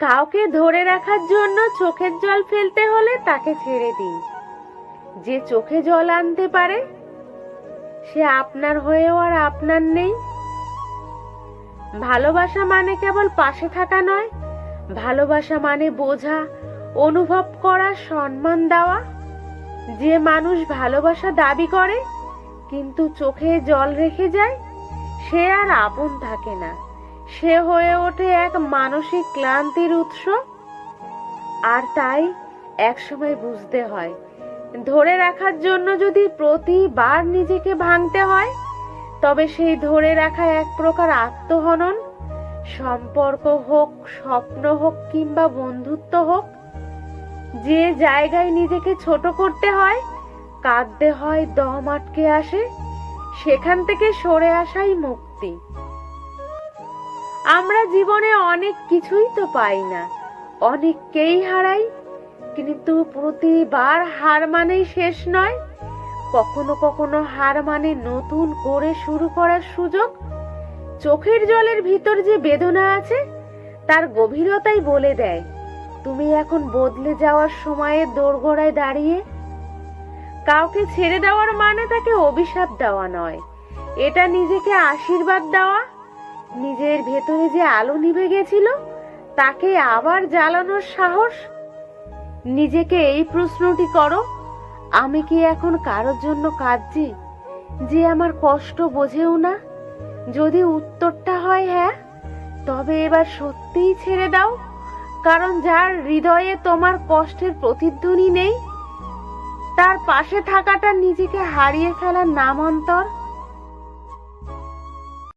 কাউকে ধরে রাখার জন্য চোখের জল ফেলতে হলে তাকে ছেড়ে দিন যে চোখে জল আনতে পারে, সে আপনার হয়েও আর আপনার নেই। ভালোবাসা মানে কেবল পাশে থাকা নয়, ভালোবাসা মানে বোঝা, অনুভব করা, সম্মান দেওয়া। যে মানুষ ভালোবাসা দাবি করে, কিন্তু চোখে জল রেখে যায়, সে আর আপন থাকে না। সে হয়ে ওঠে এক মানসিক ক্লান্তির উৎস। আর তাই একসময় বুঝতে হয়, ধরে রাখার জন্য যদি প্রতিবার নিজেকে ভাঙতে হয়, তবে সেই ধরে রাখা এক প্রকার আত্মহনন, সম্পর্ক হোক, স্বপ্ন হোক কিংবা বন্ধুত্ব হোক, যে জায়গায় নিজেকে ছোট করতে হয়, কাঁদতে হয়, দম আটকে আসে, সেখান থেকে সরে আসাই মুক্তি। আমরা জীবনে অনেক কিছুই তো পাই না। অনেককেই হারাই, কিন্তু প্রতিবার হার মানেই শেষ নয়। কখনো কখনো হার মানে নতুন করে শুরু করার সুযোগ। চোখের জলের ভিতর যে বেদনা আছে, তার গভীরতাই বলে দেয়, তুমি এখন বদলে যাওয়ার সময়ে দোরগোড়ায় দাঁড়িয়ে কাউকে ছেড়ে দেওয়ার মানে তাকে অভিশাপ দেওয়া নয়। এটা নিজেকে আশীর্বাদ দেওয়া নিজের ভেতরে যে আলো নিভে গেছিল, তাকে আবার জ্বালানোর সাহস? নিজেকে এই প্রশ্নটি করো, আমি কি এখন কারোর জন্য কাঁদছি যে আমার কষ্ট বোঝেও না? যদি উত্তরটা হয় হ্যাঁ তবে এবার সত্যিই ছেড়ে দাও, কারণ যার হৃদয়ে তোমার কষ্টের প্রতিধ্বনি নেই, তার পাশে থাকাটা নিজেকে হারিয়ে ফেলার নামান্তর